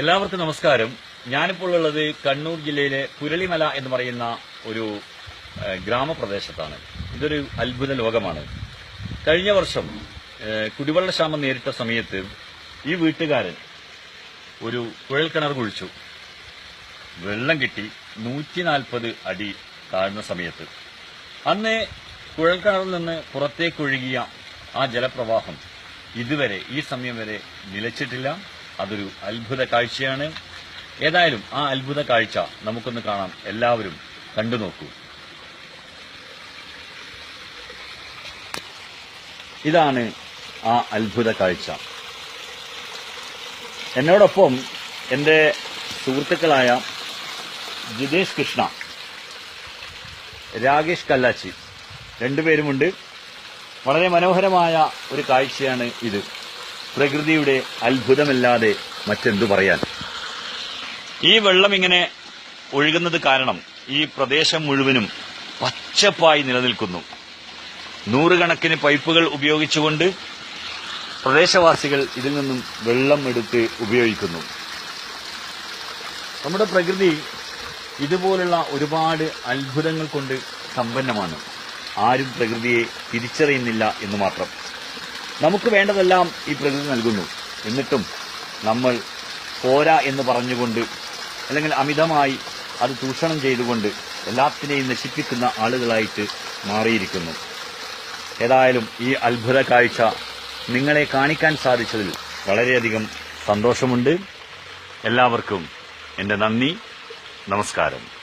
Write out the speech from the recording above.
എല്ലാവർക്കും നമസ്കാരം. ഞാനിപ്പോൾ ഉള്ളത് കണ്ണൂർ ജില്ലയിലെ പുരളിമല എന്ന് പറയുന്ന ഒരു ഗ്രാമപ്രദേശത്താണ്. ഇതൊരു അത്ഭുത ലോകമാണ്. കഴിഞ്ഞ വർഷം കുടിവെള്ളക്ഷാമം നേരിട്ട സമയത്ത് ഈ വീട്ടുകാരൻ ഒരു കുഴൽക്കിണർ കുഴിച്ചു. വെള്ളം കിട്ടി നൂറ്റി നാൽപ്പത് അടി താഴ്ന്ന സമയത്ത്. അന്ന് കുഴൽക്കിണറിൽ നിന്ന് പുറത്തേക്കൊഴുകിയ ആ ജലപ്രവാഹം ഇതുവരെ ഈ സമയം വരെ നിലച്ചിട്ടില്ല. അതൊരു അത്ഭുത കാഴ്ചയാണ്. ഏതായാലും ആ അത്ഭുത കാഴ്ച നമുക്കൊന്ന് കാണാം. എല്ലാവരും കണ്ടു നോക്കൂ. ഇതാണ് ആ അത്ഭുത കാഴ്ച. എന്നോടൊപ്പം എന്റെ സുഹൃത്തുക്കളായ ജിതേഷ് കൃഷ്ണ രാകേഷ് കല്ലാച്ചി രണ്ടുപേരുമുണ്ട്. വളരെ മനോഹരമായ ഒരു കാഴ്ചയാണ് ഇത്. പ്രകൃതിയുടെ അത്ഭുതമല്ലാതെ മറ്റെന്തു പറയാൻ? ഈ വെള്ളം ഇങ്ങനെ ഒഴുകുന്നത് കാരണം ഈ പ്രദേശം മുഴുവനും പച്ചപ്പായി നിലനിൽക്കുന്നു. നൂറുകണക്കിന് പൈപ്പുകൾ ഉപയോഗിച്ചുകൊണ്ട് പ്രദേശവാസികൾ ഇതിൽ നിന്നും വെള്ളം എടുത്ത് ഉപയോഗിക്കുന്നു. നമ്മുടെ പ്രകൃതി ഇതുപോലുള്ള ഒരുപാട് അത്ഭുതങ്ങൾ കൊണ്ട് സമ്പന്നമാണ്. ആരും പ്രകൃതിയെ തിരിച്ചറിയുന്നില്ല എന്ന് മാത്രം. നമുക്ക് വേണ്ടതെല്ലാം ഈ പ്രകൃതി നൽകുന്നു. എന്നിട്ടും നമ്മൾ പോരാ എന്ന് പറഞ്ഞുകൊണ്ട് അല്ലെങ്കിൽ അമിതമായി അത് ചൂഷണം ചെയ്തുകൊണ്ട് എല്ലാത്തിനെയും നശിപ്പിക്കുന്ന ആളുകളായിട്ട് മാറിയിരിക്കുന്നു. ഏതായാലും ഈ അത്ഭുത കാഴ്ച നിങ്ങളെ കാണിക്കാൻ സാധിച്ചതിൽ വളരെയധികം സന്തോഷമുണ്ട്. എല്ലാവർക്കും എന്റെ നന്ദി. നമസ്കാരം.